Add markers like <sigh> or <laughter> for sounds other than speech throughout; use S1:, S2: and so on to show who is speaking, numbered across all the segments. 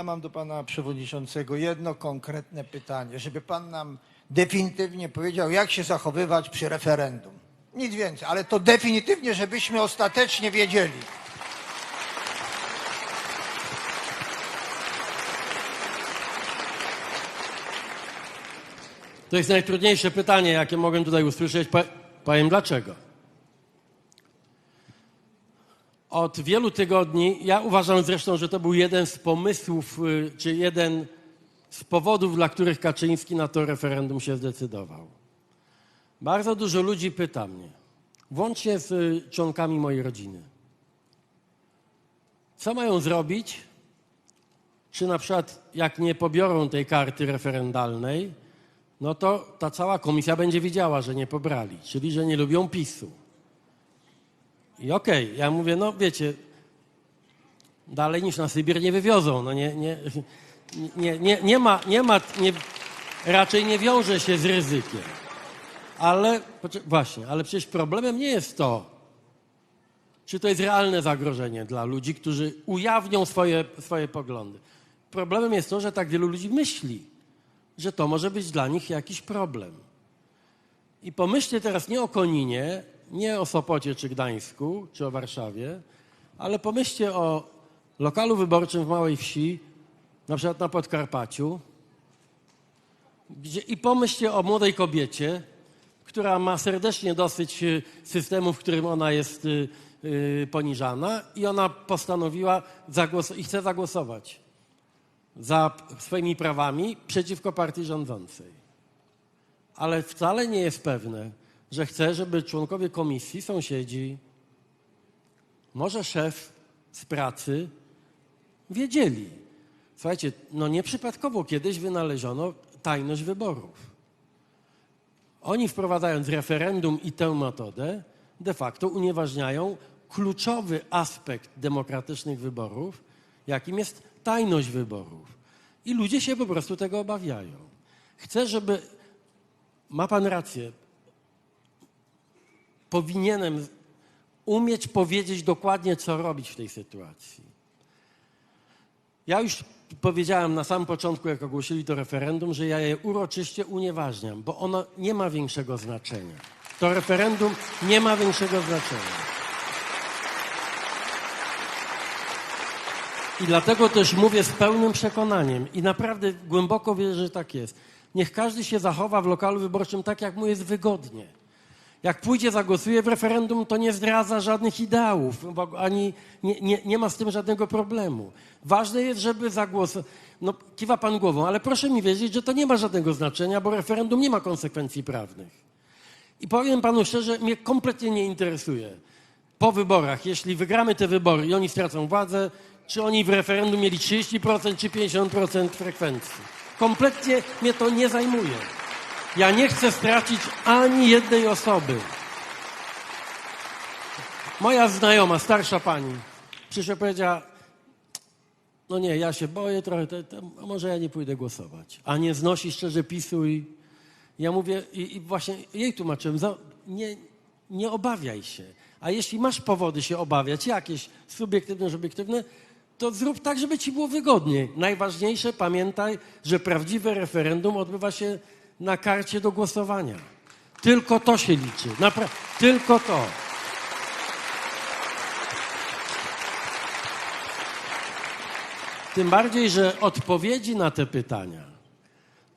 S1: Ja mam do pana przewodniczącego jedno konkretne pytanie, żeby pan nam definitywnie powiedział, jak się zachowywać przy referendum. Nic więcej, ale to definitywnie, żebyśmy ostatecznie wiedzieli.
S2: To jest najtrudniejsze pytanie, jakie mogłem tutaj usłyszeć. Po- Powiem dlaczego. Od wielu tygodni, ja uważam zresztą, że to był jeden z pomysłów, y, czy jeden z powodów, dla których Kaczyński na to referendum się zdecydował. Bardzo dużo ludzi pyta mnie, włącznie z y, członkami mojej rodziny, co mają zrobić, czy na przykład jak nie pobiorą tej karty referendalnej, no to ta cała komisja będzie wiedziała, że nie pobrali, czyli że nie lubią PiSu. I okej, ja mówię, no wiecie, dalej niż na Sybir nie wywiozą. No nie, nie, nie, nie, nie ma, nie ma nie, raczej nie wiąże się z ryzykiem. Ale, właśnie, ale przecież problemem nie jest to, czy to jest realne zagrożenie dla ludzi, którzy ujawnią swoje, swoje poglądy. Problemem jest to, że tak wielu ludzi myśli, że to może być dla nich jakiś problem. I pomyślcie teraz nie o Koninie, nie o Sopocie czy Gdańsku, czy o Warszawie, ale pomyślcie o lokalu wyborczym w małej wsi, na przykład na Podkarpaciu, gdzie, i pomyślcie o młodej kobiecie, która ma serdecznie dosyć y, systemu, w którym ona jest y, y, poniżana i ona postanowiła i chce zagłosować za swoimi prawami przeciwko partii rządzącej. Ale wcale nie jest pewne, że chce, żeby członkowie komisji, sąsiedzi, może szef z pracy wiedzieli. Słuchajcie, no nieprzypadkowo kiedyś wynaleziono tajność wyborów. Oni wprowadzając referendum i tę metodę, de facto unieważniają kluczowy aspekt demokratycznych wyborów, jakim jest tajność wyborów. I ludzie się po prostu tego obawiają. Chcę, żeby. Ma pan rację. Powinienem umieć powiedzieć dokładnie, co robić w tej sytuacji. Ja już powiedziałem na samym początku, jak ogłosili to referendum, że ja je uroczyście unieważniam, bo ono nie ma większego znaczenia. To referendum nie ma większego znaczenia. I dlatego też mówię z pełnym przekonaniem i naprawdę głęboko wierzę, że tak jest. Niech każdy się zachowa w lokalu wyborczym tak, jak mu jest wygodnie. Jak pójdzie, zagłosuje w referendum, to nie zdradza żadnych ideałów, ani nie, nie, nie ma z tym żadnego problemu. Ważne jest, żeby zagłosować. No, kiwa pan głową, ale proszę mi wiedzieć, że to nie ma żadnego znaczenia, bo referendum nie ma konsekwencji prawnych. I powiem panu szczerze, mnie kompletnie nie interesuje. Po wyborach, jeśli wygramy te wybory i oni stracą władzę, czy oni w referendum mieli 30% czy 50% frekwencji. Kompletnie mnie to nie zajmuje. Ja nie chcę stracić ani jednej osoby. Moja znajoma, starsza pani, przyszła powiedziała, no nie, ja się boję trochę, to, to, może ja nie pójdę głosować. A nie znosi szczerze PiSu i ja mówię, i, i właśnie jej tłumaczyłem, za, nie, nie obawiaj się. A jeśli masz powody się obawiać, jakieś subiektywne, obiektywne, to zrób tak, żeby ci było wygodniej. Najważniejsze, pamiętaj, że prawdziwe referendum odbywa się na karcie do głosowania. Tylko to się liczy. Napra- tylko to. Tym bardziej, że odpowiedzi na te pytania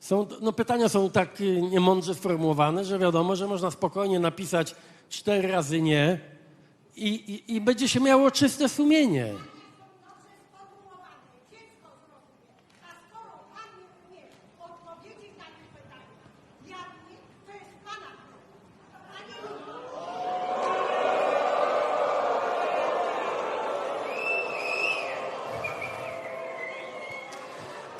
S2: są, no pytania są tak y, niemądrze sformułowane, że wiadomo, że można spokojnie napisać cztery razy nie i, i, i będzie się miało czyste sumienie.
S3: Dziecko zrozumie. A skoro Pan nie umie odpowiedzieć na te pytania jawnie, to jest Pana problem. A nie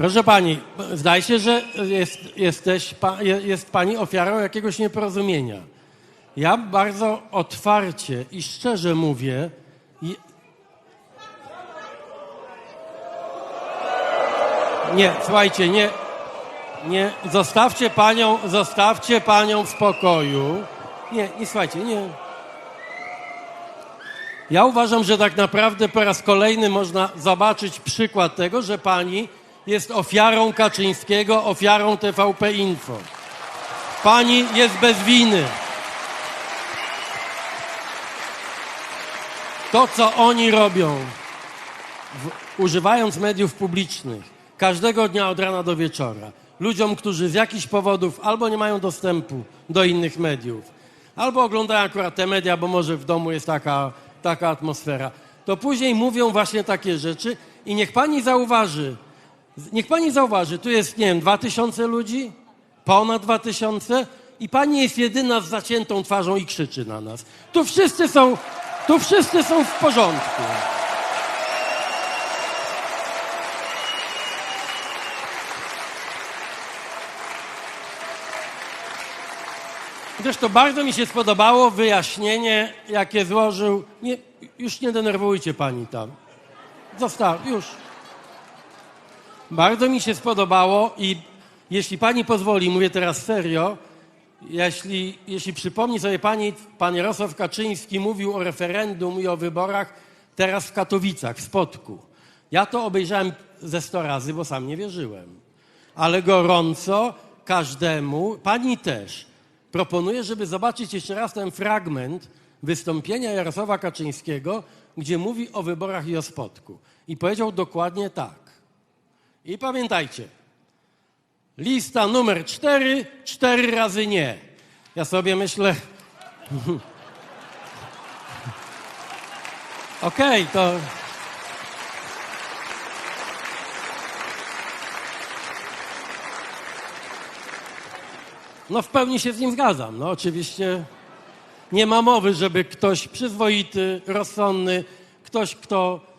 S2: Proszę pani, zdaje się, że jest, jesteś, pa- je- jest pani ofiarą jakiegoś nieporozumienia. Ja bardzo otwarcie i szczerze mówię. Nie, słuchajcie, nie, nie, zostawcie panią, zostawcie panią w spokoju. Nie, nie, słuchajcie, nie. Ja uważam, że tak naprawdę po raz kolejny można zobaczyć przykład tego, że pani jest ofiarą Kaczyńskiego, ofiarą TVP Info. Pani jest bez winy. To, co oni robią, w, używając mediów publicznych, każdego dnia od rana do wieczora, ludziom, którzy z jakichś powodów albo nie mają dostępu do innych mediów, albo oglądają akurat te media, bo może w domu jest taka, taka atmosfera, to później mówią właśnie takie rzeczy i niech pani zauważy, niech pani zauważy, tu jest, nie wiem, dwa tysiące ludzi, ponad dwa tysiące i pani jest jedyna z zaciętą twarzą i krzyczy na nas. Tu wszyscy są, tu wszyscy są w porządku. Zresztą bardzo mi się spodobało wyjaśnienie, jakie złożył. Nie, już nie denerwujcie pani tam. Zostaw, już. Bardzo mi się spodobało i jeśli pani pozwoli, mówię teraz serio, jeśli, jeśli przypomni sobie pani, pan Jarosław Kaczyński mówił o referendum i o wyborach teraz w Katowicach, w Spodku. Ja to obejrzałem ze 100 razy, bo sam nie wierzyłem. Ale gorąco każdemu, pani też, proponuję, żeby zobaczyć jeszcze raz ten fragment wystąpienia Jarosława Kaczyńskiego, gdzie mówi o wyborach i o Spodku. I powiedział dokładnie tak. I pamiętajcie, lista numer cztery, cztery razy nie. Ja sobie myślę. <laughs> Okej, to. No w pełni się z nim zgadzam. No oczywiście nie ma mowy, żeby ktoś przyzwoity, rozsądny, ktoś, kto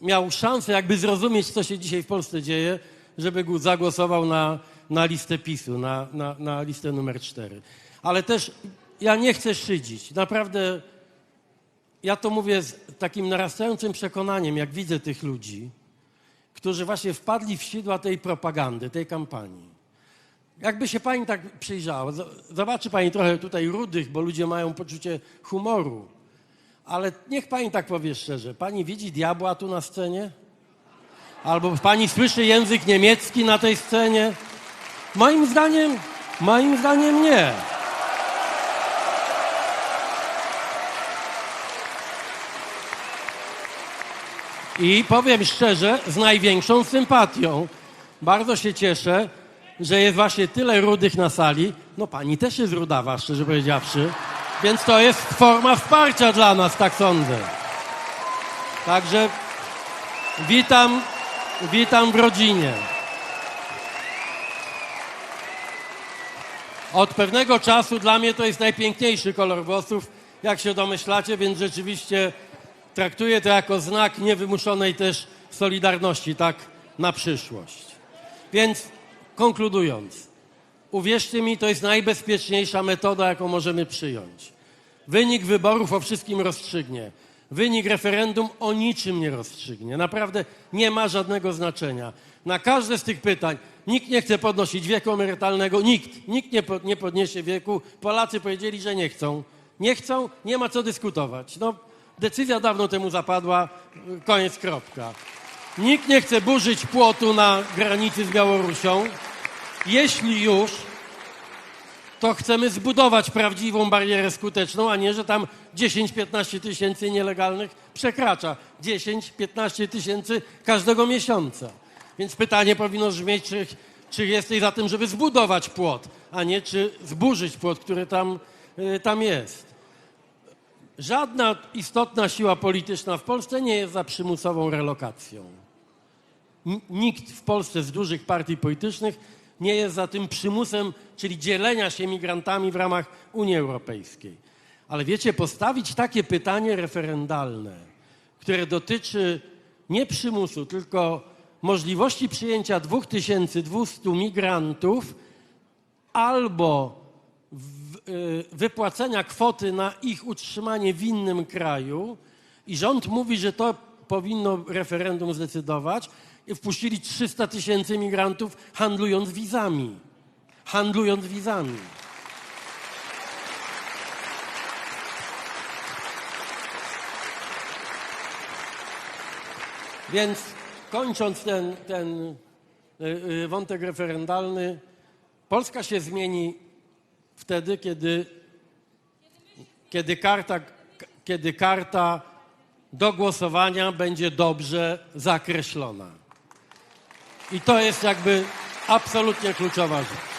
S2: miał szansę jakby zrozumieć, co się dzisiaj w Polsce dzieje, żeby zagłosował na, na listę PiSu, na, na, na listę numer cztery. Ale też ja nie chcę szydzić. Naprawdę ja to mówię z takim narastającym przekonaniem, jak widzę tych ludzi, którzy właśnie wpadli w sidła tej propagandy, tej kampanii. Jakby się pani tak przyjrzała, zobaczy pani trochę tutaj rudych, bo ludzie mają poczucie humoru. Ale niech pani tak powie szczerze, pani widzi diabła tu na scenie? Albo pani słyszy język niemiecki na tej scenie? Moim zdaniem, moim zdaniem nie. I powiem szczerze, z największą sympatią, bardzo się cieszę, że jest właśnie tyle rudych na sali. No pani też jest rudawa, szczerze powiedziawszy. Więc to jest forma wsparcia dla nas, tak sądzę. Także witam, witam w rodzinie. Od pewnego czasu dla mnie to jest najpiękniejszy kolor włosów, jak się domyślacie, więc rzeczywiście traktuję to jako znak niewymuszonej też solidarności, tak na przyszłość. Więc konkludując, uwierzcie mi, to jest najbezpieczniejsza metoda, jaką możemy przyjąć. Wynik wyborów o wszystkim rozstrzygnie. Wynik referendum o niczym nie rozstrzygnie. Naprawdę nie ma żadnego znaczenia. Na każde z tych pytań nikt nie chce podnosić wieku emerytalnego, nikt. Nikt nie, po, nie podniesie wieku. Polacy powiedzieli, że nie chcą. Nie chcą, nie ma co dyskutować. No, decyzja dawno temu zapadła, koniec, kropka. Nikt nie chce burzyć płotu na granicy z Białorusią. Jeśli już, to chcemy zbudować prawdziwą barierę skuteczną, a nie, że tam 10-15 tysięcy nielegalnych przekracza. 10-15 tysięcy każdego miesiąca. Więc pytanie powinno brzmieć, czy, czy jesteś za tym, żeby zbudować płot, a nie czy zburzyć płot, który tam, y, tam jest. Żadna istotna siła polityczna w Polsce nie jest za przymusową relokacją. Nikt w Polsce z dużych partii politycznych nie jest za tym przymusem, czyli dzielenia się migrantami w ramach Unii Europejskiej. Ale wiecie, postawić takie pytanie referendalne, które dotyczy nie przymusu, tylko możliwości przyjęcia 2200 migrantów albo y, wypłacenia kwoty na ich utrzymanie w innym kraju i rząd mówi, że to powinno referendum zdecydować wpuścili 300 tysięcy migrantów handlując wizami. Handlując wizami. Więc kończąc ten, ten y, y, wątek referendalny, Polska się zmieni wtedy, kiedy, kiedy, karta, kiedy karta do głosowania będzie dobrze zakreślona. I to jest jakby absolutnie kluczowa rzecz.